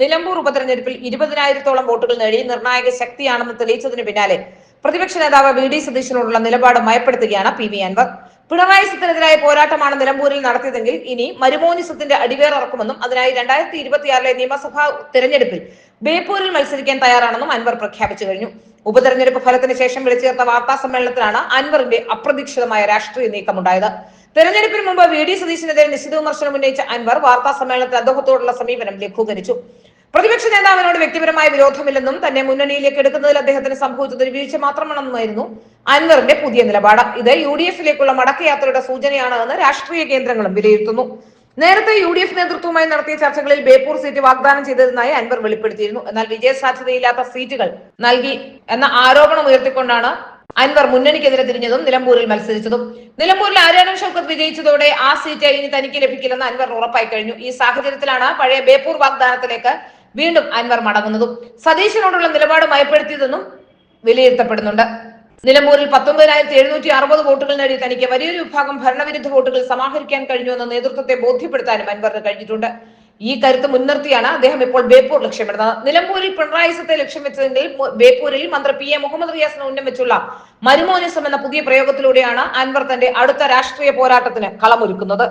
നിലമ്പൂർ ഉപതെരഞ്ഞെടുപ്പിൽ ഇരുപതിനായിരത്തോളം വോട്ടുകൾ നേടി നിർണായക ശക്തിയാണെന്ന് തെളിയിച്ചതിന് പിന്നാലെ പ്രതിപക്ഷ നേതാവ് വി ഡി സതീശനോടുള്ള നിലപാട് മയപ്പെടുത്തുകയാണ് പി വി അൻവർ. പിണറായി സത്തിനെതിരായ പോരാട്ടമാണ് നിലമ്പൂരിൽ നടത്തിയതെങ്കിൽ ഇനി മരുമോനിസത്തിന്റെ അടിവേറിറക്കുമെന്നും അതിനായി രണ്ടായിരത്തി ഇരുപത്തിയാറിലെ നിയമസഭാ തെരഞ്ഞെടുപ്പിൽ ബേപ്പൂരിൽ മത്സരിക്കാൻ തയ്യാറാണെന്നും അൻവർ പ്രഖ്യാപിച്ചു കഴിഞ്ഞു. ഉപതെരഞ്ഞെടുപ്പ് ഫലത്തിന് ശേഷം വിളിച്ചു വാർത്താ സമ്മേളനത്തിലാണ് അൻവറിന്റെ അപ്രതീക്ഷിതമായ രാഷ്ട്രീയ നീക്കമുണ്ടായത്. തെരഞ്ഞെടുപ്പിന് മുമ്പ് വി ഡി സതീശനെതിരെ നിശ്ചിത വിമർശനം ഉന്നയിച്ച അൻവർ വാർത്താ സമ്മേളനത്തിൽ അദ്ദേഹത്തോടുള്ള സമീപനം ലഘൂകരിച്ചു. പ്രതിപക്ഷ നേതാവിനോട് വ്യക്തിപരമായ വിരോധമില്ലെന്നും തന്നെ മുന്നണിയിലേക്ക് എടുക്കുന്നതിൽ അദ്ദേഹത്തിന് സംഭവിച്ചത് ഒരു വീഴ്ച മാത്രമാണെന്നുമായിരുന്നു അൻവറിന്റെ പുതിയ നിലപാട്. ഇത് യു ഡി എഫിലേക്കുള്ള മടക്കയാത്രയുടെ സൂചനയാണ് എന്ന് രാഷ്ട്രീയ കേന്ദ്രങ്ങളും വിലയിരുത്തുന്നു. നേരത്തെ യു ഡി എഫ് നേതൃത്വവുമായി നടത്തിയ ചർച്ചകളിൽ ബേപ്പൂർ സീറ്റ് വാഗ്ദാനം ചെയ്തതിനായി അൻവർ വെളിപ്പെടുത്തിയിരുന്നു. എന്നാൽ വിജയസാധ്യതയില്ലാത്ത സീറ്റുകൾ നൽകി എന്ന ആരോപണം ഉയർത്തിക്കൊണ്ടാണ് അൻവർ മുന്നണിക്കെതിരെ തിരിഞ്ഞതും നിലമ്പൂരിൽ മത്സരിച്ചതും. നിലമ്പൂരിൽ ആര്യാടൻ ഷൗക്കത്ത് വിജയിച്ചതോടെ ആ സീറ്റ് ഇനി തനിക്ക് ലഭിക്കില്ലെന്ന് അൻവർ ഉറപ്പായി കഴിഞ്ഞു. ഈ സാഹചര്യത്തിലാണ് പഴയ ബേപ്പൂർ വാഗ്ദാനത്തിലേക്ക് വീണ്ടും അൻവർ മടങ്ങുന്നതും സതീശനോടുള്ള നിലപാട് മയപ്പെടുത്തിയതെന്നും വിലയിരുത്തപ്പെടുന്നുണ്ട്. നിലമ്പൂരിൽ പത്തൊമ്പതിനായിരത്തി എഴുന്നൂറ്റി അറുപത് വോട്ടുകൾ നേടി തനിക്ക് വലിയൊരു വിഭാഗം ഭരണവിരുദ്ധ വോട്ടുകൾ സമാഹരിക്കാൻ കഴിഞ്ഞുവെന്ന് നേതൃത്വത്തെ ബോധ്യപ്പെടുത്താനും അൻവറിന് കഴിഞ്ഞിട്ടുണ്ട്. ഈ കരുത്ത് മുൻനിർത്തിയാണ് അദ്ദേഹം ഇപ്പോൾ ബേപ്പൂർ ലക്ഷ്യമിടുന്നത്. നിലമ്പൂരിൽ പിണറായി സത്തെ ലക്ഷ്യം വെച്ചതെങ്കിൽ ബേപ്പൂരിൽ മന്ത്രി പി എ മുഹമ്മദ് റിയാസിന് ഉന്നം വെച്ചുള്ള മരുമോനിസം എന്ന പുതിയ പ്രയോഗത്തിലൂടെയാണ് അൻവർ തന്റെ അടുത്ത രാഷ്ട്രീയ പോരാട്ടത്തിന് കളമൊരുക്കുന്നത്.